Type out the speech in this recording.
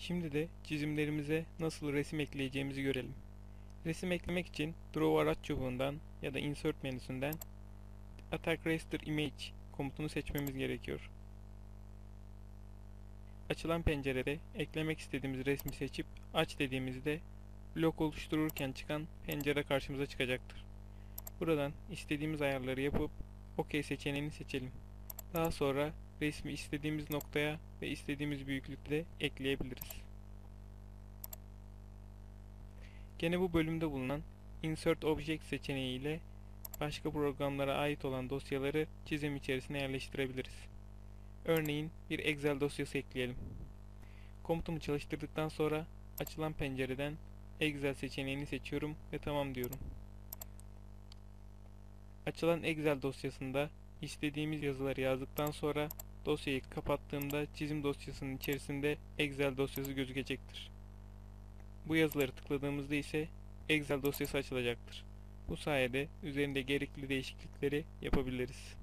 Şimdi de çizimlerimize nasıl resim ekleyeceğimizi görelim. Resim eklemek için Draw araç çubuğundan ya da Insert menüsünden Attack Raster Image komutunu seçmemiz gerekiyor. Açılan pencerede eklemek istediğimiz resmi seçip aç dediğimizde blok oluştururken çıkan pencere karşımıza çıkacaktır. Buradan istediğimiz ayarları yapıp OK seçeneğini seçelim. Daha sonra resmi istediğimiz noktaya ve istediğimiz büyüklükte ekleyebiliriz. Gene bu bölümde bulunan Insert Object seçeneği ile başka programlara ait olan dosyaları çizim içerisine yerleştirebiliriz. Örneğin bir Excel dosyası ekleyelim. Komutumu çalıştırdıktan sonra açılan pencereden Excel seçeneğini seçiyorum ve tamam diyorum. Açılan Excel dosyasında istediğimiz yazıları yazdıktan sonra dosyayı kapattığımda çizim dosyasının içerisinde Excel dosyası gözükecektir. Bu yazıları tıkladığımızda ise Excel dosyası açılacaktır. Bu sayede üzerinde gerekli değişiklikleri yapabiliriz.